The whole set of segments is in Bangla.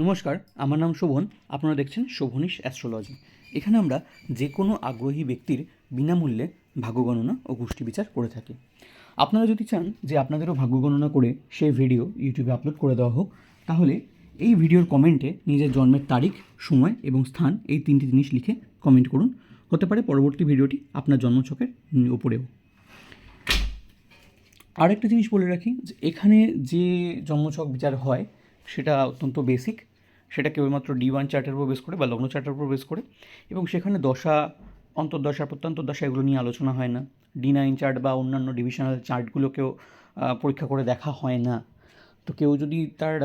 নমস্কার আমার নাম শোভন। আপনারা দেখছেন শোভনিশ অ্যাস্ট্রোলজি। এখানে আমরা যে কোনো আগ্রহী ব্যক্তির বিনামূল্যে ভাগ্য গণনা ও গোষ্ঠী বিচার করে থাকি। আপনারা যদি চান যে আপনাদেরও ভাগ্য গণনা করে সেই ভিডিও ইউটিউবে আপলোড করে দেওয়া হোক তাহলে এই ভিডিওর কমেন্টে নিজের জন্মের তারিখ সময় এবং স্থান এই তিনটি জিনিস লিখে কমেন্ট করুন। হতে পারে পরবর্তী ভিডিওটি আপনার জন্মছকের উম, উপরেও আরেকটা জিনিস বলে রাখি যে এখানে যে জন্মছক বিচার হয় সেটা অত্যন্ত বেসিক সেটা কেবলমাত্র ডি ওয়ান চার্টের উপর বেস করে বা লগ্ন চার্টের উপর বেস করে এবং সেখানে দশা, অন্তর্দশা, প্রত্যন্তদশা এগুলো নিয়ে আলোচনা হয় না। ডি নাইন চার্ট বা অন্যান্য ডিভিশনাল চার্টগুলোকেও পরীক্ষা করে দেখা হয় না। তো কেউ যদি তার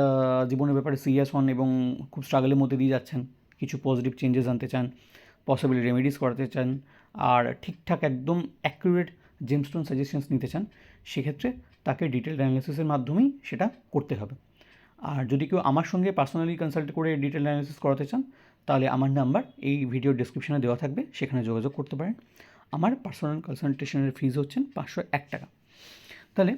জীবনের ব্যাপারে সিরিয়াস হন এবং খুব স্ট্রাগলের মধ্যে দিয়ে যাচ্ছেন, কিছু পজিটিভ চেঞ্জেস আনতে চান পসিবল রেমেডিস করাতে চান, আর ঠিকঠাক একদম অ্যাকুরেট জেমস্টোন সাজেশনস নিতে চান, সেক্ষেত্রে তাকে ডিটেল অ্যানালিসিসের মাধ্যমেই সেটা করতে হবে। আর যদি কেউ আমার সঙ্গে পার্সোনালি কনসাল্ট করে ডিটেল অ্যানালিসিস করাতে চান, তাহলে আমার নাম্বার এই ভিডিও ডিসক্রিপশনে দেওয়া থাকবে, সেখানে যোগাযোগ করতে পারেন। আমার পার্সোনাল কনসালটেশনের ফিজ হচ্ছেন পাঁচশো এক টাকা। তাহলে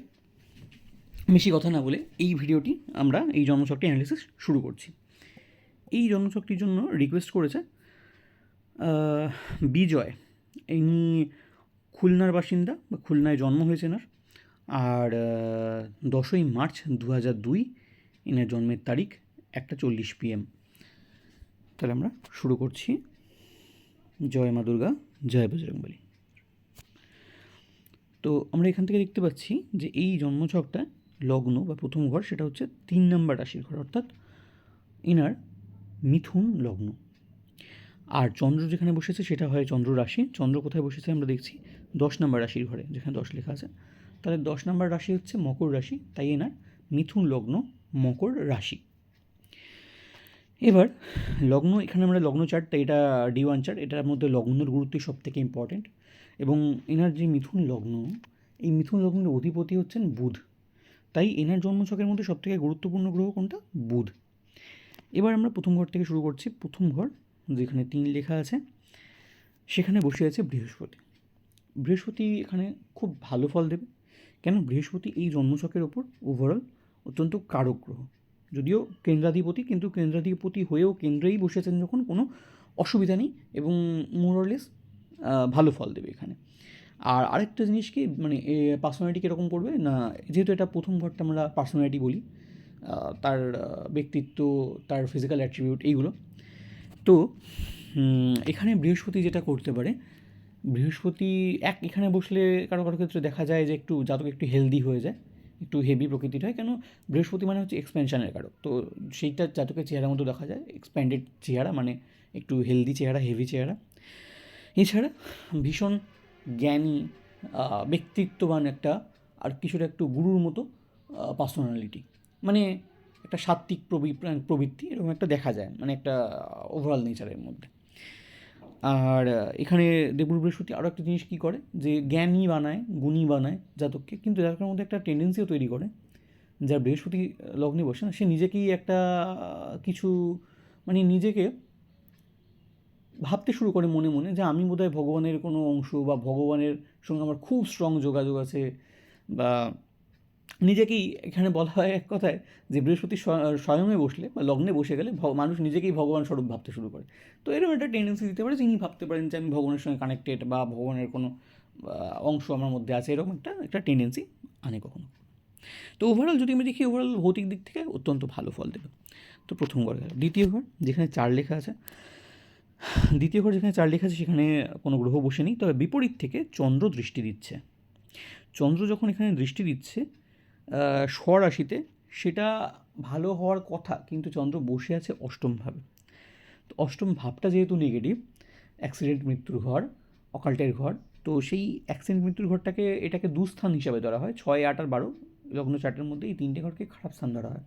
বেশি কথা না বলে এই ভিডিওটি আমরা এই জন্মছকটি অ্যানালিসিস শুরু করছি। এই জন্মছকটির জন্য রিকোয়েস্ট করেছে বিজয়। ইনি খুলনার বাসিন্দা, বা খুলনায় জন্ম হয়েছে এনার আর দশই মার্চ দু হাজার দুই এনার জন্মের তারিখ একটা চল্লিশ পিএম। তাহলে আমরা শুরু করছি। জয় মা দুর্গা, জয় বজরংবলী। তো আমরা এখান থেকে দেখতে পাচ্ছি যে এই জন্মছকটা লগ্ন বা প্রথম ঘর সেটা হচ্ছে তিন নম্বর রাশির ঘর, অর্থাৎ ইনার মিথুন লগ্ন। আর চন্দ্র যেখানে বসেছে সেটা হয় চন্দ্র রাশি। চন্দ্র কোথায় বসেছে আমরা দেখছি দশ নম্বর রাশির ঘরে, যেখানে দশ লেখা আছে। তাহলে দশ নম্বর রাশি হচ্ছে মকর রাশি, তাই এনার মিথুন লগ্ন। মকর রাশি। এবার, লগ্ন, এখানে আমরা লগ্ন চার্টটা এটা ডি ওয়ান চার্ট এটার মধ্যে লগ্নের গুরুত্বই সব থেকে ইম্পর্টেন্ট এবং এনার যে মিথুন লগ্ন, এই মিথুন লগ্নের অধিপতি হচ্ছেন বুধ। তাই এনার জন্মছকের মধ্যে সবথেকে গুরুত্বপূর্ণ গ্রহ কোনটা? বুধ। এবার আমরা প্রথম ঘর থেকে শুরু করছি। প্রথম ঘর, যেখানে তিন লেখা আছে, সেখানে বসে আছে বৃহস্পতি। বৃহস্পতি এখানে খুব ভালো ফল দেবে। কেন? বৃহস্পতি এই জন্মছকের ওপর ওভারঅল অত্যন্ত কারক গ্রহ যদিও কেন্দ্রাধিপতি, কিন্তু কেন্দ্রাধিপতি হয়েও কেন্দ্রেই বসেছেন যখন কোনো অসুবিধা নেই এবং মোরলেস ভালো ফল দেবে এখানে। আর আরেকটা জিনিস কি মানে পার্সোনালিটি কীরকম করবে না, যেহেতু এটা প্রথম ঘরটা আমরা পার্সোনালিটি বলি তার ব্যক্তিত্ব, তার ফিজিক্যাল অ্যাট্রিবিউট এইগুলো। তো এখানে বৃহস্পতি যেটা করতে পারে, বৃহস্পতি এক, এখানে বসলে কারও কারও ক্ষেত্রে দেখা যায় যে একটু জাতক একটু হেলদি হয়ে যায়। একটু হেভি প্রকৃতির হয়, কেন বৃহস্পতি মানে হচ্ছে এক্সপেনশনের কারক। তো সেইটা জাতকের চেহারা মতো দেখা যায় এক্সপ্যান্ডেড চেহারা মানে একটু হেলদি চেহারা হেভি চেহারা। এছাড়া ভীষণ জ্ঞানী ব্যক্তিত্ববান একটা আর কিছুটা একটু গুরুর মতো পার্সোনালিটি মানে একটা সাত্ত্বিক প্রবি- প্রবৃত্তি, এরকম একটা দেখা যায় মানে একটা ওভারঅল নেচারের মধ্যে। আর এখানে দেবগুরু বৃহস্পতি আরও একটা জিনিস কী করে? যে জ্ঞানী বানায়, গুণী বানায় জাতককে, কিন্তু জাতকের মধ্যে একটা টেন্ডেন্সিও তৈরি করে। যার বৃহস্পতি লগ্নে বসে না, সে নিজেকেই একটা কিছু মানে নিজেকে ভাবতে শুরু করে মনে মনে যে আমি বোধহয় ভগবানের কোনো অংশ বা ভগবানের সঙ্গে আমার খুব স্ট্রং যোগাযোগ আছে বা নিজেকেই এখানে বলা হয় এক কথায় যে বৃহস্পতি স্ব- স্বয়ংয়ে বসলে বা লগ্নে বসে গেলে মানুষ নিজেকেই ভগবান স্বরূপ ভাবতে শুরু করে। তো এরকম একটা টেন্ডেন্সি দিতে পারে, যিনি ভাবতে পারেন যে আমি ভগবানের সঙ্গে কানেক্টেড বা ভগবানের কোনো অংশ আমার মধ্যে আছে, এরকম একটা একটা টেন্ডেন্সি আনে কখনো। তো ওভারঅল যদি আমি দেখি ওভারঅল ভৌতিক দিক থেকে অত্যন্ত ভালো ফল দেবে। তো প্রথম ঘর গেল দ্বিতীয় ঘর, যেখানে চার লেখা আছে। দ্বিতীয় ঘর যেখানে চার লেখা আছে, সেখানে কোনো গ্রহ বসে নেই, তবে বিপরীত থেকে চন্দ্র দৃষ্টি দিচ্ছে। চন্দ্র যখন এখানে দৃষ্টি দিচ্ছে স্বরাশিতে সেটা ভালো হওয়ার কথা, কিন্তু চন্দ্র বসে আছে অষ্টম ভাবে। তো অষ্টম ভাবটা যেহেতু নেগেটিভ অ্যাক্সিডেন্ট মৃত্যুর ঘর অকাল্টের ঘর, তো সেই অ্যাক্সিডেন্ট মৃত্যুর ঘরটাকে, এটাকে দুস্থান হিসাবে ধরা হয়। ছয়, আট আর বারো লগ্ন চারটের মধ্যে এই তিনটে ঘরকে খারাপ স্থান ধরা হয়।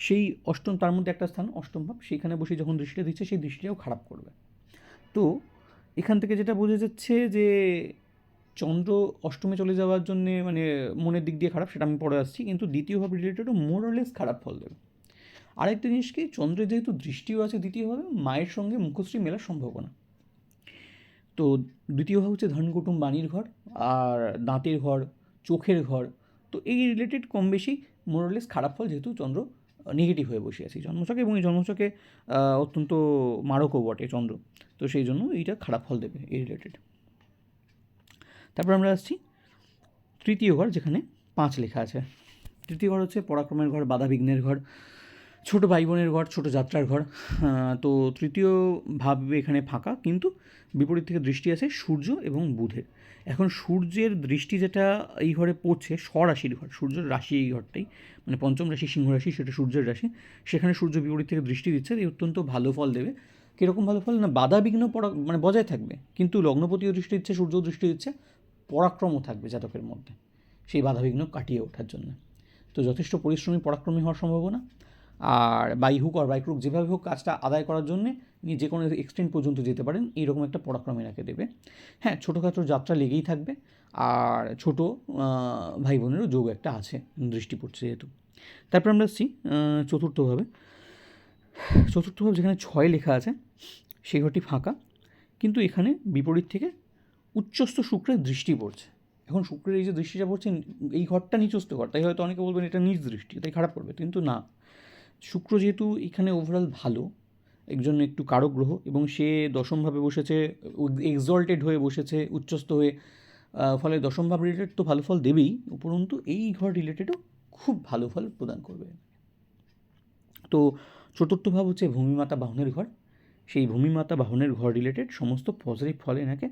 সেই অষ্টম, তার মধ্যে একটা স্থান, অষ্টম ভাব সেইখানে বসে যখন দৃষ্টিটা দিচ্ছে, সেই দৃষ্টিটাও খারাপ করবে। তো এখান থেকে যেটা বোঝা যাচ্ছে যে চন্দ্র অষ্টমে চলে যাওয়ার জন্য মানে মনের দিক দিয়ে খারাপ সেটা আমি পরে আসছি কিন্তু দ্বিতীয়ভাবে রিলেটেডও মোরলেস খারাপ ফল দেবে। আরেকটা জিনিস কি চন্দ্রের যেহেতু দৃষ্টিও আছে দ্বিতীয়ভাবে মায়ের সঙ্গে মুখশ্রী মেলার সম্ভাবনা। তো দ্বিতীয় ভাব হচ্ছে ধন কুটুম বাণীর ঘর আর দাঁতের ঘর চোখের ঘর তো এই রিলেটেড কম বেশি মোরলেস খারাপ ফল যেহেতু চন্দ্র নেগেটিভ হয়ে বসে আছে। এই জন্মছকে এবং এই জন্মছকে আহ, অত্যন্ত মারকও বটে চন্দ্র তো সেই জন্য এইটা খারাপ ফল দেবে এই রিলেটেড তারপর আমরা আসছি তৃতীয় ঘর, যেখানে পাঁচ লেখা আছে। তৃতীয় ঘর হচ্ছে পরাক্রমের ঘর, বাধা বিঘ্নের ঘর, ছোট ভাই বোনের ঘর, ছোট যাত্রার ঘর। তো তৃতীয় ভাব এখানে ফাঁকা, কিন্তু বিপরীত থেকে দৃষ্টি আছে সূর্য এবং বুধের। এখন সূর্যের দৃষ্টি যেটা এই ঘরে পড়ছে, স্বরাশির ঘর সূর্যের রাশি এই ঘরটাই মানে পঞ্চম রাশি, সিংহ রাশি, সেটা সূর্যের রাশি। সেখানে সূর্য বিপরীত থেকে দৃষ্টি দিচ্ছে এই অত্যন্ত ভালো ফল দেবে। কীরকম ভালো ফল? না, বাধা বিঘ্ন পরা মানে বজায় থাকবে, কিন্তু লগ্নপতিও দৃষ্টি দিচ্ছে সূর্য দৃষ্টি দিচ্ছে। পরাক্রমও থাকবে জাতকের মধ্যে। সেই বাধাবিঘ্ন কাটিয়ে ওঠার জন্য। তো যথেষ্ট পরিশ্রমী, পরাক্রমী হওয়ার সম্ভাবনা। আর বাই হুক আর বাইক যেভাবে হোক কাজটা আদায় করার জন্য নিয়ে যে কোনো এক্সটেন্ড পর্যন্ত যেতে পারেন, এইরকম একটা পরাক্রম এনাকে দেবে। হ্যাঁ ছোটোখাটো যাত্রা লেগেই থাকবে। আর ছোট ভাই বোনেরও যোগ একটা আছে দৃষ্টি পড়ছে যেহেতু। তারপর আমরা আসছি চতুর্থভাবে চতুর্থভাবে যেখানে ছয় লেখা আছে, সেই ঘরটি ফাঁকা। কিন্তু এখানে বিপরীত থেকে উচ্চস্থ শুক্রের দৃষ্টি পড়ছে। এখন শুক্রের এই যে দৃষ্টিটা পড়ছে, এই ঘরটা নিচস্থ ঘর। তাই হয়তো অনেকে বলবেন এটা নিজ দৃষ্টি, তাই খারাপ করবে, কিন্তু না। শুক্র যেহেতু এখানে ওভারঅল ভালো, একজন একটু কারক গ্রহ এবং সে দশমভাবে বসেছে এক্সল্টেড হয়ে বসেছে, উচ্চস্থ হয়ে ফলে দশম ভাব রিলেটেড তো ভালো ফল দেবেই, উপরন্তু এই ঘর রিলেটেডও খুব ভালো ফল প্রদান করবে। তো চতুর্থ ভাব হচ্ছে ভূমিমাতা বাহনের ঘর। সেই ভূমিমাতা বাহনের ঘর রিলেটেড সমস্ত পজিটিভ ফল এনাকে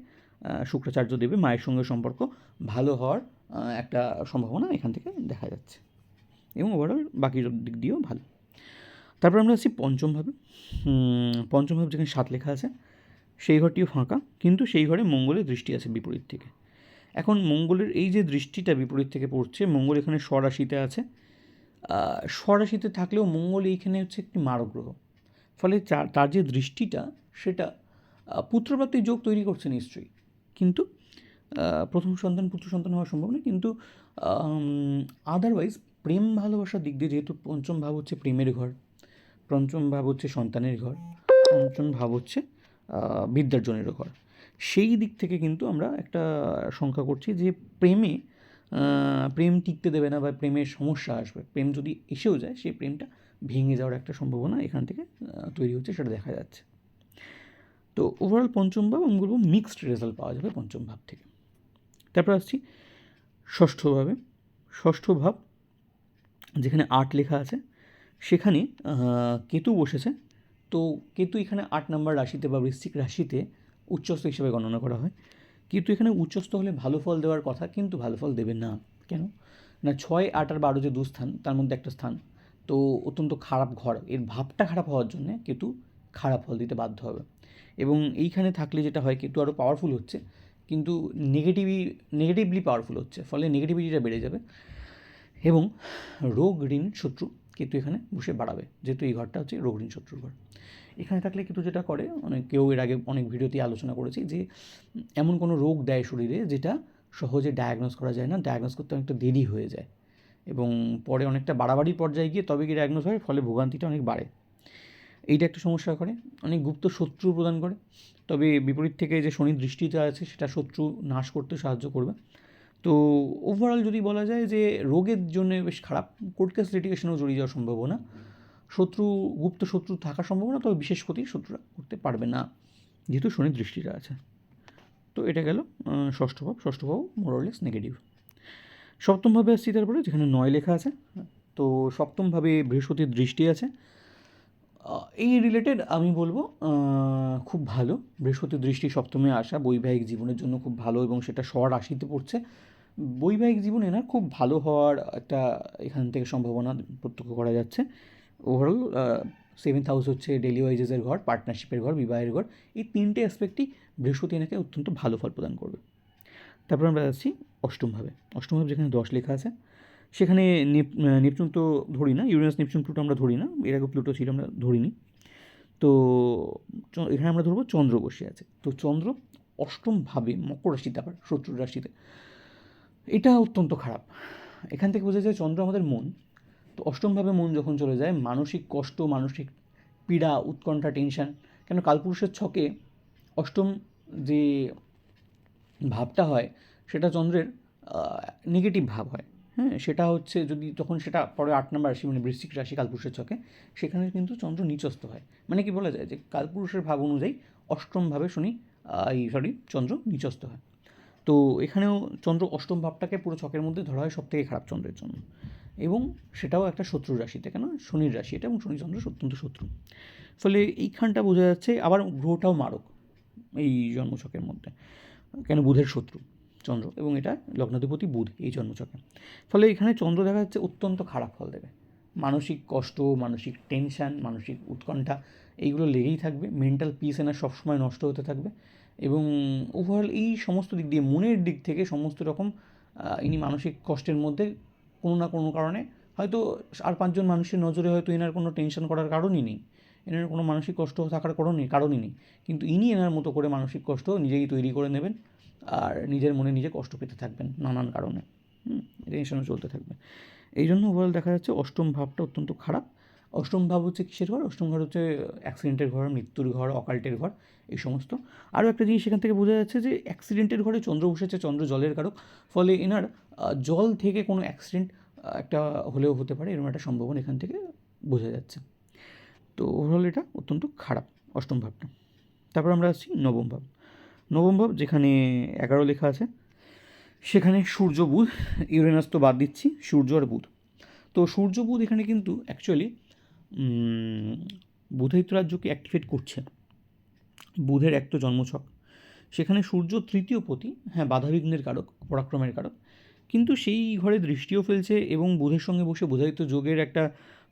শুক্রাচার্য দেবে মায়ের সঙ্গে সম্পর্ক ভালো হওয়ার একটা সম্ভাবনা এখান থেকে দেখা যাচ্ছে। এবং ওভারঅল বাকি দিক দিয়েও ভালো। তারপর আমরা আসছি পঞ্চমভাবে হুম, পঞ্চম ভাব যেখানে সাত লেখা আছে সেই ঘরটিও ফাঁকা কিন্তু সেই ঘরে মঙ্গলের দৃষ্টি আছে বিপরীত থেকে। এখন মঙ্গলের এই যে দৃষ্টিটা বিপরীত থেকে পড়ছে মঙ্গল এখানে স্বরাশিতে আছে। স্বরাশিতে থাকলেও মঙ্গল এইখানে হচ্ছে একটি মারগ্রহ। ফলে তার যে দৃষ্টিটা সেটা পুত্রপ্রাপ্তির যোগ তৈরি করছে নিশ্চয়ই। কিন্তু প্রথম সন্তান পুত্র সন্তান হওয়া সম্ভব নয় কিন্তু আদারওয়াইজ প্রেম ভালোবাসার দিক দিয়ে যেহেতু পঞ্চম ভাব হচ্ছে প্রেমের ঘর পঞ্চম ভাব হচ্ছে সন্তানের ঘর পঞ্চম ভাব হচ্ছে আহ, বিদ্যার্জনেরও ঘর। সেই দিক থেকে কিন্তু আমরা একটা সংখ্যা করছি যে প্রেমে প্রেম টিকতে দেবে না বা প্রেমের সমস্যা আসবে। প্রেম যদি এসেও যায় সেই প্রেমটা ভেঙে যাওয়ার একটা সম্ভাবনা এখান থেকে তৈরি হচ্ছে সেটা দেখা যাচ্ছে। তো ওভারঅল পঞ্চম ভাব, আমি বলব মিক্সড রেজাল্ট পাওয়া যাবে পঞ্চম ভাব থেকে। তারপর আসছি ষষ্ঠভাবে ষষ্ঠ ভাব, যেখানে আট লেখা আছে, সেখানে কেতু বসেছে। তো কেতু এখানে আট নম্বর রাশিতে বা বৃশ্চিক রাশিতে উচ্চস্থ হিসেবে গণনা করা হয়। কিন্তু এখানে উচ্চস্থ হলে ভালো ফল দেওয়ার কথা, কিন্তু ভালো ফল দেবে না। কেন? না, ছয়, আট আর বারো যে দুস্থান, তার মধ্যে একটা স্থান। তো অত্যন্ত খারাপ ঘর। এর ভাবটা খারাপ হওয়ার জন্যে কেতু খারাপ ফল দিতে বাধ্য হবে। এবং এইখানে থাকলে যেটা হয় কেতু আরও পাওয়ারফুল হচ্ছে। কিন্তু নেগেটিভই নেগেটিভলি পাওয়ারফুল হচ্ছে। ফলে নেগেটিভিটিটা বেড়ে যাবে। এবং রোগ ঋণ শত্রু কেতু এখানে বসে বাড়াবে। যেহেতু এই ঘরটা হচ্ছে রোগ ঋণ শত্রুর ঘর। এখানে থাকলে কেতু যেটা করে অনেক কেউ এর আগে অনেক ভিডিওতে আলোচনা করেছি যে, এমন কোনো রোগ দেয় শরীরে যেটা সহজে ডায়াগনোস করা যায় না। ডায়াগনোস করতে অনেকটা দেরি হয়ে যায়। এবং পরে অনেকটা বাড়াবাড়ি পর্যায়ে গিয়ে তবে গিয়ে ডায়াগনোস হয়, ফলে ভোগান্তিটা অনেক বাড়ে। এইটা একটা সমস্যা করে। অনেক গুপ্ত শত্রু প্রদান করে। তবে বিপরীত থেকে যে শনির দৃষ্টিটা আছে, সেটা শত্রু নাশ করতে সাহায্য করবে। তো ওভারঅল যদি বলা যায় যে রোগের জন্য বেশ খারাপ কোর্ট কেস লিটিগেশনেও জড়িয়ে যাওয়ার সম্ভাবনা। শত্রু, গুপ্ত শত্রু থাকার সম্ভাবনা, তবে বিশেষ ক্ষতি শত্রুরা করতে পারবে না, যেহেতু শনির দৃষ্টিটা আছে। তো এটা গেল ষষ্ঠ ভাব। ষষ্ঠ ভাব মোরলেস নেগেটিভ সপ্তমভাবে আসছি তারপরে, যেখানে নয় লেখা আছে। তো সপ্তমভাবে বৃহস্পতির দৃষ্টি আছে। এই রিলেটেড আমি বলব খুব ভালো। বৃহস্পতি দৃষ্টি সপ্তমে আসা বৈবাহিক জীবনের জন্য খুব ভালো এবং সেটা স্বর রাশিতে পড়ছে। বৈবাহিক জীবনে না খুব ভালো হওয়ার একটা এখান থেকে সম্ভাবনা প্রত্যক্ষ করা যাচ্ছে। ওভারঅল সেভেন্থ হাউস হচ্ছে ডেলি ওয়াইজেসের ঘর পার্টনারশিপের ঘর, বিবাহের ঘর। এই তিনটে অ্যাসপেক্টই বৃহস্পতি এনাকে অত্যন্ত ভালো ফল প্রদান করবে। তারপর আমরা যাচ্ছি অষ্টমভাবে অষ্টমভাবে যেখানে দশ লেখা আছে সেখানে নেপচুন তো ধরি না, ইউরেনাস নেপচুন প্লুটো আমরা ধরি না, এর আগে প্লুটো ছিল, আমরা ধরিনি। তো এখানে আমরা ধরবো চন্দ্র বসে আছে। তো চন্দ্র অষ্টমভাবে মকর রাশিতে, আবার শত্রুর রাশিতে। এটা অত্যন্ত খারাপ। এখান থেকে বোঝা যায় চন্দ্র আমাদের মন। তো অষ্টমভাবে মন যখন চলে যায়, মানসিক কষ্ট, মানসিক পীড়া, উৎকণ্ঠা, টেনশান, কেন কালপুরুষের ছকে অষ্টম যে ভাবটা হয়, সেটা চন্দ্রের নেগেটিভ ভাব হয়। হ্যাঁ সেটা হচ্ছে যদি তখন সেটা পরে আট নম্বর রাশি মানে বৃশ্চিক রাশি কালপুরুষের ছকে, সেখানে কিন্তু চন্দ্র নিচস্থ হয়। মানে কি বলা যায় যে কালপুরুষের ভাব অনুযায়ী অষ্টমভাবে শনি এই সরি চন্দ্র নিচস্থ হয়। তো এখানেও চন্দ্র অষ্টম ভাবটাকে পুরো ছকের মধ্যে ধরা হয় সব থেকে খারাপ চন্দ্রের জন্য। এবং সেটাও একটা শত্রুর রাশিতে, কেন? শনির রাশি এটা এবং শনি চন্দ্র অত্যন্ত শত্রু। ফলে এইখানটা বোঝা যাচ্ছে আবার গ্রহটাও মারক এই জন্মছকের মধ্যে। কেন? বুধের শত্রু। চন্দ্র এবং এটা লগ্নাধিপতি বুধ এই জন্মছকে ফলে এখানে চন্দ্র দেখা যাচ্ছে অত্যন্ত খারাপ ফল দেবে। মানসিক কষ্ট, মানসিক টেনশান মানসিক উৎকণ্ঠা এইগুলো লেগেই থাকবে। মেন্টাল পিস এনার সবসময় নষ্ট হতে থাকবে এবং ওভারঅল এই সমস্ত দিক দিয়ে মনের দিক থেকে সমস্ত রকম ইনি মানসিক কষ্টের মধ্যে কোনো না কোনো কারণে হয়তো আর পাঁচজন মানুষের নজরে হয়তো এনার কোনো টেনশন করার কারণই নেই। এনার কোনো মানসিক কষ্ট থাকার কারণই কারণই নেই। কিন্তু ইনি এনার মতো করে মানসিক কষ্ট নিজেই তৈরি করে নেবেন। আর নিজের মনে নিজে কষ্ট পেতে থাকবেন নানান কারণে। হুম টেনশনও চলতে থাকবে এই জন্য ওভারঅল দেখা যাচ্ছে অষ্টম ভাবটা অত্যন্ত খারাপ। অষ্টম ভাব হচ্ছে কিসের ঘর? অষ্টম ঘর হচ্ছে অ্যাক্সিডেন্টের ঘর, মৃত্যুর ঘর, অকাল্টের ঘর, এই সমস্ত। আরও একটা জিনিস সেখান থেকে বোঝা যাচ্ছে যে অ্যাক্সিডেন্টের ঘরে চন্দ্র বসেছে চন্দ্র জলের কারক। ফলে এনার জল থেকে কোনো অ্যাক্সিডেন্ট একটা হলেও হতে পারে, এরকম একটা সম্ভাবনা এখান থেকে বোঝা যাচ্ছে। তো ওভারঅল এটা অত্যন্ত খারাপ, অষ্টম ভাবটা। তারপর আমরা আসছি নবম ভাব। নবম ভাব যেখানে এগারো লেখা আছে, সেখানে সূর্য, বুধ, ইউরেনাস তো বাদ দিচ্ছি, সূর্য আর বুধ। তো সূর্য, বুধ এখানে কিন্তু অ্যাকচুয়ালি বুধায়িত্ব রাজ্যকে অ্যাক্টিভেট করছে বুধের এক তো জন্মছক। সেখানে সূর্য তৃতীয় পতি হ্যাঁ বাধাবিঘ্নের কারক, পরাক্রমের কারক। কিন্তু সেই ঘরে দৃষ্টিও ফেলছে এবং বুধের সঙ্গে বসে বুধায়িত্ব যোগের একটা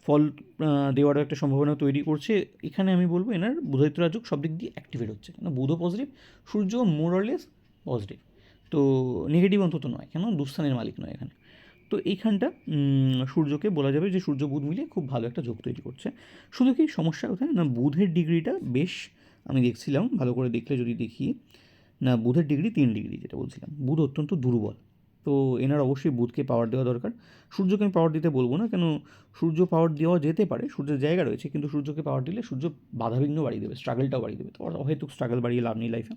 ফল দেওয়ারও একটা সম্ভাবনা তৈরি করছে। এখানে আমি বলব এনার বুধায়িত্ব রাজক সব দিক দিয়ে অ্যাক্টিভেট হচ্ছে। কেন? বুধও পজিটিভ সূর্য মোরলেস পজিটিভ তো নেগেটিভ অন্তত নয়, কেন? দুস্থানের মালিক নয় এখানে। তো এইখানটা সূর্যকে বলা যাবে যে সূর্য বুধ মিলে খুব ভালো একটা যোগ তৈরি করছে। শুধু কি সমস্যা কোথায়? না, বুধের ডিগ্রিটা বেশ, আমি দেখছিলাম, ভালো করে দেখলে যদি দেখি, না, বুধের ডিগ্রি তিন ডিগ্রি, যেটা বলছিলাম। বুধ অত্যন্ত দুর্বল। তো এনার অবশ্যই বুধকে পাওয়ার দেওয়া দরকার। সূর্যকে আমি পাওয়ার দিতে বলব না, কেন সূর্য পাওয়ার দেওয়া যেতে পারে, সূর্যের জায়গা রয়েছে, কিন্তু সূর্যকে পাওয়ার দিলে সূর্য বাধাবিঘ্ন বাড়িয়ে দেবে স্ট্রাগলটাও বাড়িয়ে দেবে। তো অহেতুক স্ট্রাগল বাড়িয়ে লাভ নেই লাইফে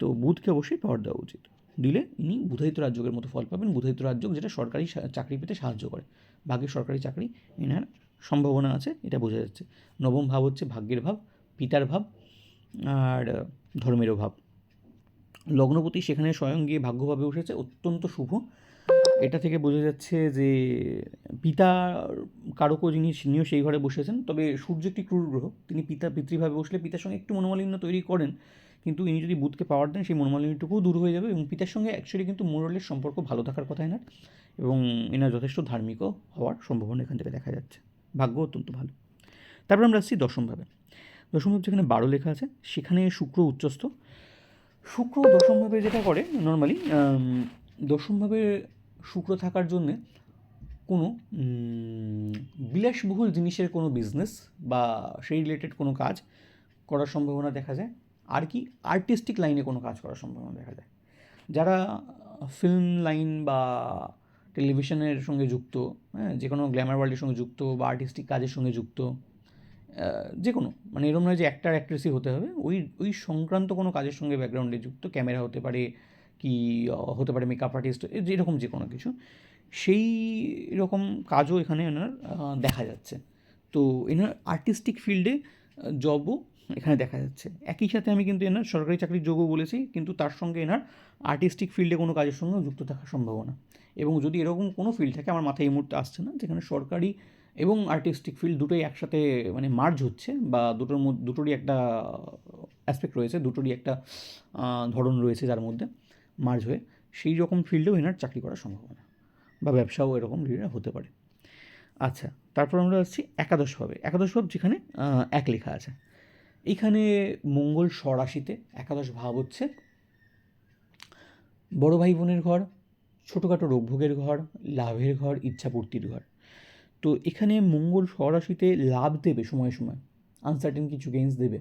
তো বুধকে অবশ্যই পাওয়ার দেওয়া উচিত। দিলে ইনি বুধায়িত রাজ্যের মতো ফল পাবেন, বুধায়িত রাজ্য যেটা সরকারি চাকরি পেতে সাহায্য করে। ভাগ্যের সরকারি চাকরি এনার সম্ভাবনা আছে, এটা বোঝা যাচ্ছে। নবম ভাব হচ্ছে ভাগ্যের ভাব, পিতার ভাব, আর ধর্মেরও ভাব। লগ্নপতি সেখানে স্বয়ং গিয়ে ভাগ্যভাবে উঠেছে, অত্যন্ত শুভ। এটা থেকে বোঝা যাচ্ছে যে পিতা কারকও যিনি তিনিও সেই ঘরে বসেছেন। তবে সূর্য একটি ক্রূর গ্রহ। তিনি পিতা, পিতৃভাবে বসলে পিতার সঙ্গে একটু মনোমালিন্য তৈরি করেন, কিন্তু ইনি যদি বুধকে পাওয়ার দেন, সেই মনোমালিন্যটুকুও দূর হয়ে যাবে এবং পিতার সঙ্গে অ্যাকচুয়ালি কিন্তু মোরালের সম্পর্ক ভালো থাকার কথা এনার এবং এনার যথেষ্ট ধার্মিকও হওয়ার সম্ভাবনা এখান থেকে দেখা যাচ্ছে। ভাগ্য অত্যন্ত ভালো। তারপর আমরা আসছি দশমভাবে দশমভাব যেখানে বারো লেখা আছে, সেখানে শুক্র উচ্চস্থ। শুক্র দশমভাবে যেটা করে নর্মালি দশমভাবে শুক্র থাকার জন্যে কোনো বিলাসবহুল জিনিসের কোনো বিজনেস বা সেই রিলেটেড কোনো কাজ করার সম্ভাবনা দেখা যায়। আর কি আর্টিস্টিক লাইনে কোনো কাজ করার সম্ভাবনা দেখা যায়। যারা ফিল্ম লাইন বা টেলিভিশনের সঙ্গে যুক্ত হ্যাঁ যে কোনো গ্ল্যামার ওয়ার্ল্ডের সঙ্গে যুক্ত বা আর্টিস্টিক কাজের সঙ্গে যুক্ত যে কোনো মানে এরকম নয় যে অ্যাক্টার অ্যাক্ট্রেসই হতে হবে। ওই ওই সংক্রান্ত কোনো কাজের সঙ্গে ব্যাকগ্রাউন্ডে যুক্ত ক্যামেরা হতে পারে কি হতে পারে মেকআপ আর্টিস্ট যেরকম যে কোনো কিছু, সেই রকম কাজও এখানে এনার দেখা যাচ্ছে। তো এনার আর্টিস্টিক ফিল্ডে জবও এখানে দেখা যাচ্ছে। একই সাথে আমি কিন্তু এনার সরকারি চাকরির যোগও বলেছি, কিন্তু তার সঙ্গে এনার আর্টিস্টিক ফিল্ডে কোনো কাজের সঙ্গেও যুক্ত থাকার সম্ভাবনা। এবং যদি এরকম কোনো ফিল্ড থাকে, আমার মাথায় এই মুহূর্তে আসছে না, যেখানে সরকারি এবং আর্টিস্টিক ফিল্ড দুটোই একসাথে মানে মার্জ হচ্ছে বা দুটোর মধ্যে, দুটোরই একটা অ্যাসপেক্ট রয়েছে, দুটোরই একটা ধরন রয়েছে যার মধ্যে মার্জ হয়ে। সেই রকম ফিল্ডেও এনার চাকরি করার সম্ভাবনা বা ব্যবসাও এরকম রিলেটেড হতে পারে। আচ্ছা তারপর আমরা আসছি একাদশ ভাবে। একাদশ ভাব যেখানে এক লেখা আছে। এখানে মঙ্গল স্বরাশিতে একাদশ ভাব হচ্ছে বড় ভাই বোনের ঘর, ছোটোখাটো রোগভোগের ঘর, লাভের ঘর, ইচ্ছাপূর্তির ঘর। তো এখানে মঙ্গল স্বরাশিতে লাভ দেবে সময় সময় আনসার্টেন কিছু গেইনস দেবে।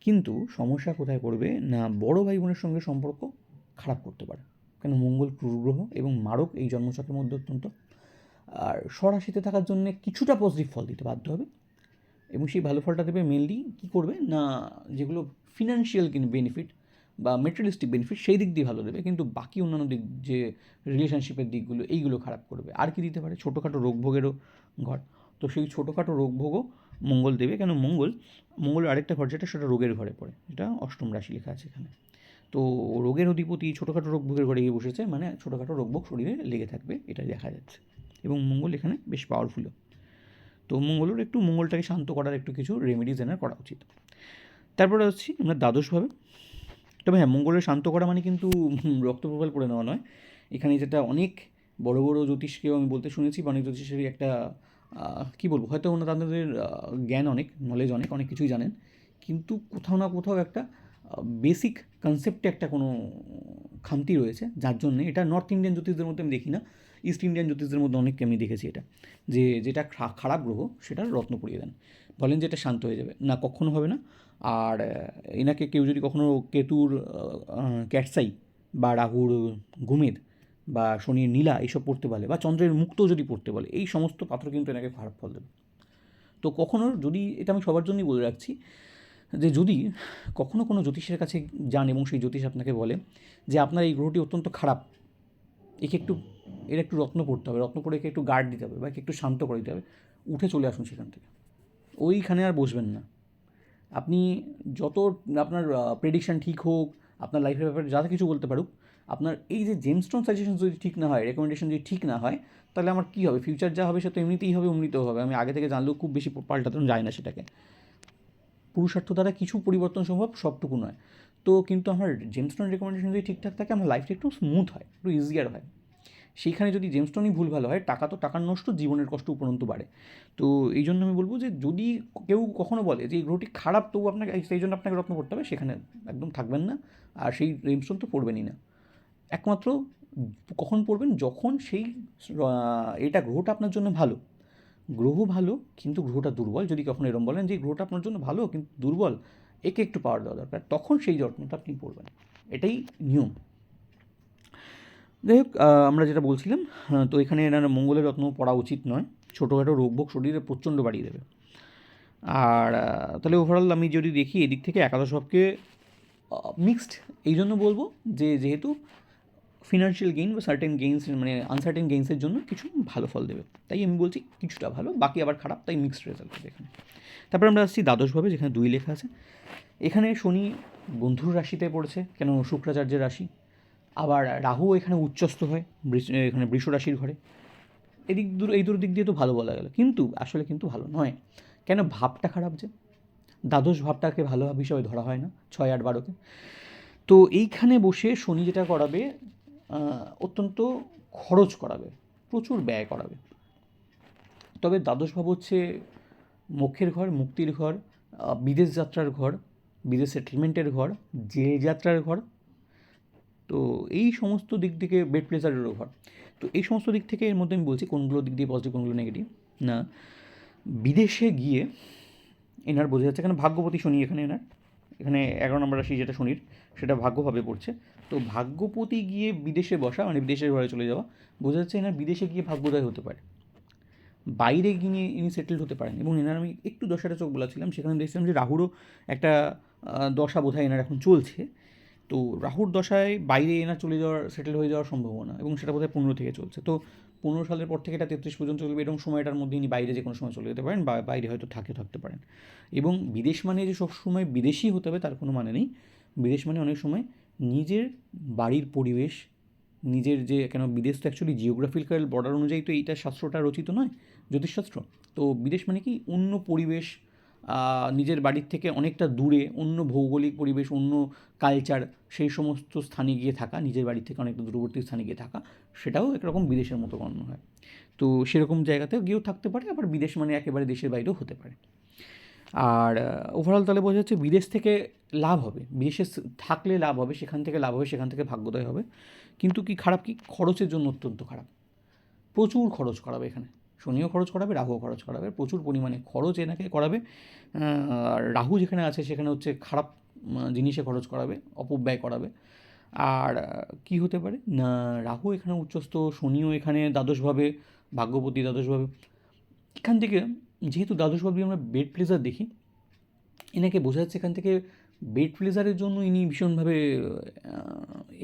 কিন্তু সমস্যা কোথায় পড়বে? না, বড় ভাই বোনের সঙ্গে সম্পর্ক খারাপ করতে পারে। কেন? মঙ্গল ক্রূর গ্রহ এবং মারক এই জন্মচক্রের মধ্যে অত্যন্ত। আর স্বরাশিতে থাকার জন্য কিছুটা পজিটিভ ফল দিতে বাধ্য হবে। এবং সেই ভালো ফলটা দেবে মেনলি কী করবে? না, যেগুলো ফিনান্সিয়াল বেনিফিট বা মেটেরিয়ালিস্টিক বেনিফিট সেই দিক দিয়ে ভালো দেবে, কিন্তু বাকি অন্যান্য দিক যে রিলেশনশিপের দিকগুলো, এইগুলো খারাপ করবে। আর কি দিতে পারে? ছোটোখাটো রোগভোগেরও ঘর তো সেই ছোটোখাটো রোগভোগও মঙ্গল দেবে, কেন মঙ্গল, মঙ্গলের আরেকটা ঘর যেটা, সেটা রোগের ঘরে পড়ে এটা অষ্টম রাশি লেখা আছে এখানে। তো রোগের অধিপতি ছোটোখাটো রোগভোগের ঘরে গিয়ে বসেছে মানে ছোটোখাটো রোগভোগ শরীরে লেগে থাকবে এটা দেখা যাচ্ছে। এবং মঙ্গল এখানে বেশ পাওয়ারফুলও তো মঙ্গলের একটু, মঙ্গলটাকে শান্ত করার একটু কিছু রেমেডিজ এনার করা উচিত। তারপরে হচ্ছি আমরা দ্বাদশভাবে। তবে হ্যাঁ মঙ্গলের শান্ত করা মানে কিন্তু রক্ত প্রবাল করে নেওয়া নয়। এখানে যেটা অনেক বড় বড় জ্যোতিষকেও আমি বলতে শুনেছি, বা অনেক জ্যোতিষেরই একটা কী বলব, হয়তো ওনারা তাদের জ্ঞান অনেক নলেজ অনেক অনেক কিছুই জানেন। কিন্তু কোথাও না কোথাও একটা বেসিক কনসেপ্টে একটা কোনো খামতি রয়েছে, যার জন্যে এটা নর্থ ইন্ডিয়ান জ্যোতিষদের মধ্যে আমি দেখি না ইস্ট ইন্ডিয়ান জ্যোতিষদের মধ্যে অনেককে আমি দেখেছি এটা। যে, যেটা খারাপ গ্রহ, সেটা রত্ন পরিয়ে দেন। বলেন যে এটা শান্ত হয়ে যাবে। না, কখনো হবে না। আর এনাকে কেউ যদি কখনো কেতুর ক্যাটসাই বা রাহুর ঘুমেদ বা শনির নীলা এইসব পড়তে বলে বা চন্দ্রের মুক্ত যদি পড়তে বলে, এই সমস্ত পাত্র কিন্তু এনাকে খারাপ ফল দেবে। তো কখনো যদি, এটা আমি সবার জন্যই বলে রাখছি যে যদি কখনো কোনো জ্যোতিষের কাছে যান এবং সেই জ্যোতিষ আপনাকে বলে যে আপনার এই গ্রহটি অত্যন্ত খারাপ, একে একটু, এর একটু রত্ন পড়তে হবে, রত্ন পড়ে একে একটু গার্ড দিতে হবে বা একে একটু শান্ত করে দিতে হবে, উঠে চলে আসুন সেখান থেকে। ওইখানে আর বসবেন না। আপনি যত আপনার প্রেডিকশান ঠিক হোক, আপনার লাইফের ব্যাপারে যা কিছু বলতে পারুক, আপনার এই যে জেমস্টোন সাজেশন যদি ঠিক না হয় রেকমেন্ডেশন যদি ঠিক না হয়, তাহলে আমার কী হবে? ফিউচার যা হবে, সে তো এমনিতেই হবে এমনিতেও হবে। আমি আগে থেকে জানলেও খুব বেশি পাল্টাতে যায় না সেটাকে। পুরুষার্থ দ্বারা কিছু পরিবর্তন সম্ভব সবটুকু নয়। তো কিন্তু আমার জেমস্টোন রেকমেন্ডেশন যদি ঠিকঠাক থাকে, আমার লাইফটা একটু স্মুথ হয়, একটু ইজিয়ার হয়। সেইখানে যদি জেমস্টোনই ভুল ভালো হয়, টাকা তো টাকার নষ্ট, জীবনের কষ্ট উপরন্ত বাড়ে। তো এই জন্য আমি বলব যে, যদি কেউ কখনো বলে যে, এই গ্রহটি খারাপ, তবু আপনাকে সেই জন্য আপনাকে রত্ন করতে হবে, সেখানে একদম থাকবেন না। আর সেই জেমস্টোন তো পড়বেনই না। একমাত্র কখন পড়বেন? যখন সেই এটা গ্রহটা আপনার জন্য ভালো। গ্রহ ভালো, কিন্তু গ্রহটা দুর্বল। যদি কখনো এরম বলেন যে গ্রহটা আপনার জন্য ভালো, কিন্তু দুর্বল, একে একটু পাওয়ার দেওয়া দরকার। তখন সেই যত্নটা আপনি পড়বেন। এটাই নিয়ম। যাই হোক আমরা যেটা বলছিলাম তো এখানে এনার মঙ্গলের রত্ন পড়া উচিত নয়। ছোটোখাটো রোগভোগ শরীরে প্রচণ্ড বাড়িয়ে দেবে। আর তাহলে ওভারঅল আমি যদি দেখি, এদিক থেকে একাদশ ভাবকে মিক্সড এই জন্য বলব যে, যেহেতু ফিনান্সিয়াল গেইন বা সার্টেন গেইনস মানে আনসার্টেন গেইনসের জন্য কিছু ভালো ফল দেবে। তাই আমি বলছি কিছুটা ভালো, বাকি আবার খারাপ, তাই মিক্সড রেজাল্ট হবে এখানে। তারপর আমরা আসছি দ্বাদশভাবে, যেখানে দুই লেখা আছে। এখানে শনি বন্ধুর রাশিতে পড়েছে, কেন শুক্রাচার্যের রাশি? আবার রাহু এখানে উচ্চস্থ হয় এখানে বৃষ রাশির ঘরে। এদিক দূর এই দূর দিক দিয়ে তো ভালো বলা গেল। কিন্তু, আসলে কিন্তু ভালো নয়। কেন ভাবটা খারাপ যে? দ্বাদশ ভাবটাকে ভালো হিসাবে ধরা হয় না, ছয় আট বারোকে। তো এইখানে বসে শনি যেটা করাবে অত্যন্ত খরচ করাবে, প্রচুর ব্যয় করাবে। তবে দ্বাদশ ভাব হচ্ছে মোক্ষের ঘর, মুক্তির ঘর বিদেশ যাত্রার ঘর, বিদেশ সেটেলমেন্টের ঘর জেল যাত্রার ঘর তো এই সমস্ত দিক থেকে বেড প্লেজারেরও ঘর তো এই সমস্ত দিক থেকে এর মধ্যে আমি বলছি কোনগুলো দিক দিয়ে পজিটিভ কোনগুলো নেগেটিভ না? বিদেশে গিয়ে এনার বোঝা যাচ্ছে, এখানে ভাগ্যপতি শনি এখানে এনার। এখানে এগারো নম্বর রাশি যেটা শনির, সেটা ভাগ্যভাবে পড়ছে। তো ভাগ্যপতি গিয়ে বিদেশে বসা মানে বিদেশের ঘরে চলে যাওয়া, বোঝা যাচ্ছে এনার বিদেশে গিয়ে ভাগ্যোদয় হতে পারে। বাইরে গিয়ে ইনি সেটেলড হতে পারেন এবং এনার আমি একটু দশাটা চোখ বলেছিলাম সেখানে দেখছিলাম যে রাহুরও একটা দশা বোধহয় এনার এখন চলছে। তো রাহুর দশায় বাইরে এনার চলে যাওয়ার সেটেল হয়ে যাওয়ার সম্ভাবনা এবং সেটা বোধহয় পনেরো থেকে চলছে। তো পনেরো সালের পর থেকে এটা তেত্রিশ পর্যন্ত চলবে এরকম সময়টার মধ্যে ইনি বাইরে যে কোনো সময় চলে যেতে পারেন বা বাইরে হয়তো থাকে, থাকতে পারেন। এবং বিদেশ মানে যে সবসময় বিদেশি হতে হবে তার কোনো মানে নেই। বিদেশ মানে অনেক সময় নিজের বাড়ির পরিবেশ, নিজের যে কেন বিদেশ তো অ্যাকচুয়ালি জিওগ্রাফিক্যাল বর্ডার অনুযায়ী তো এইটা শাস্ত্রটা রচিত নয়, জ্যোতিষশাস্ত্র। তো বিদেশ মানে কি অন্য পরিবেশ নিজের বাড়ির থেকে অনেকটা দূরে, অন্য ভৌগোলিক পরিবেশ, অন্য কালচার সেই সমস্ত স্থানে গিয়ে থাকা, নিজের বাড়ির থেকে অনেকটা দূরবর্তী স্থানে গিয়ে থাকা, সেটাও একরকম বিদেশের মতো গণ্য হয়। তো সেরকম জায়গাতেও গিয়েও থাকতে পারে, আবার বিদেশ মানে একেবারে দেশের বাইরেও হতে পারে। আর ওভারঅল তাহলে বোঝা যাচ্ছে বিদেশ থেকে লাভ হবে, বিদেশে থাকলে লাভ হবে, সেখান থেকে লাভ হবে, সেখান থেকে ভাগ্যোদয় হবে। কিন্তু কি খারাপ কি? খরচের জন্য অত্যন্ত খারাপ। প্রচুর খরচ করাবে এখানে। শনিও খরচ করাবে, রাহুও খরচ করাবে। প্রচুর পরিমাণে খরচ এনাকে করাবে। আর রাহু যেখানে আছে সেখানে হচ্ছে খারাপ জিনিসে খরচ করাবে অপব্যয় করাবে। আর কি হতে পারে? না, রাহু এখানে উচ্চস্থ, শনিও এখানে দ্বাদশভাবে, ভাগ্যপতি দ্বাদশভাবে। এখান থেকে, যেহেতু দ্বাদশভাবে আমরা বেড প্লেজার দেখি, এনাকে বোঝা যাচ্ছে এখান থেকে বেড প্লেজারের জন্য ইনি ভীষণভাবে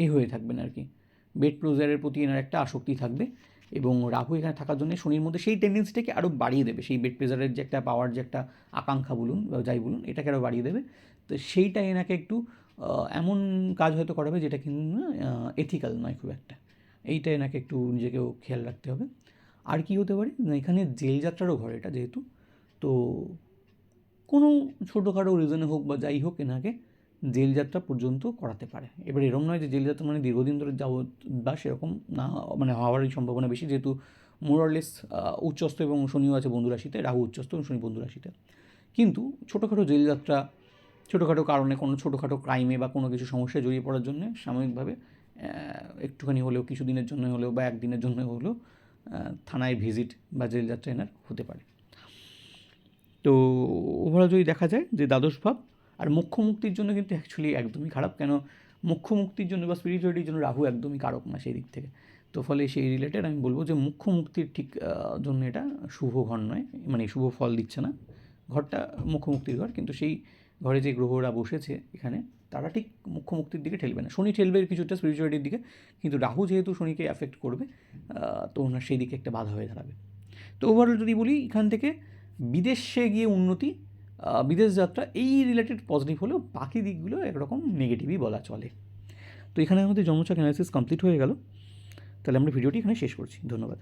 এ হয়ে থাকবেন আর কি। বেড প্লেজারের প্রতি এনার একটা আসক্তি থাকবে। এবং রাহু এখানে থাকার জন্য শনির মধ্যে সেই টেন্ডেন্সিটাকে আরও বাড়িয়ে দেবে। সেই বেড প্লেজারের যে একটা পাওয়ার যে একটা আকাঙ্ক্ষা বলুন বা যাই বলুন, এটাকে আরও বাড়িয়ে দেবে। তো সেইটা এনাকে একটু এমন কাজ হয়তো করাবে যেটা কিন্তু এথিক্যাল নয় খুব একটা। এইটা এনাকে একটু নিজেকেও খেয়াল রাখতে হবে। আর কি হতে পারে? না, এখানে জেল যাত্রারও ঘর এটা যেহেতু। তো কোনো ছোটোখাটো রিজনে হোক বা যাই হোক এনাকে জেল যাত্রা পর্যন্ত করাতে পারে। এবার এরম নয় যে জেল যাত্রা মানে দীর্ঘদিন ধরে যাব বা সেরকম না মানে হওয়ারই সম্ভাবনা বেশি, যেহেতু মোরলেস উচ্চস্থ এবং শনিও আছে বন্ধুরাশিতে রাহু উচ্চস্থ এবং শনি বন্ধুরাশিতে কিন্তু ছোটোখাটো জেলযাত্রা, ছোটোখাটো কারণে কোনো ছোটোখাটো ক্রাইমে বা কোনো কিছু সমস্যায় জড়িয়ে পড়ার জন্য সাময়িকভাবে একটুখানি হলেও কিছুদিনের জন্য হলেও বা একদিনের জন্য হলেও থানায় ভিজিট বা জেলযাত্রা এনার হতে পারে। তো ওভারঅল যদি দেখা যায় যে দ্বাদশ ভাব আর মুখ্য মুক্তির জন্য কিন্তু অ্যাকচুয়ালি একদমই খারাপ। কেন? মুখ্য মুক্তির জন্য বা স্পিরিচুয়ালিটির জন্য রাহু একদমই কারক না সেই দিক থেকে। তো ফলে সেই রিলেটেড আমি বলব যে মুখ্য মুক্তির ঠিক জন্য এটা শুভ ঘর নয়। মানে শুভ ফল দিচ্ছে না। ঘরটা মুখ্য মুক্তির ঘর। কিন্তু সেই ঘরে যে গ্রহরা বসেছে এখানে, তারা ঠিক মুখ্য মুক্তির দিকে ঠেলবে না। শনি ঠেলবে কিছুটা স্পিরিচুয়ালিটির দিকে। কিন্তু রাহু যেহেতু শনিকে অ্যাফেক্ট করবে তো ওনার সেই দিকে একটা বাধা হয়ে দাঁড়াবে। তো ওভারঅল যদি বলি, এখান থেকে বিদেশে গিয়ে উন্নতি বিদেশ যাত্রা এই রিলেটেড পজিটিভ হলেও বাকি দিকগুলো একরকম নেগেটিভই বলা চলে। তো এখানে আমাদের জন্মচক অ্যানালিসিস কমপ্লিট হয়ে গেল। তাহলে আমরা ভিডিওটি এখানে শেষ করছি। ধন্যবাদ।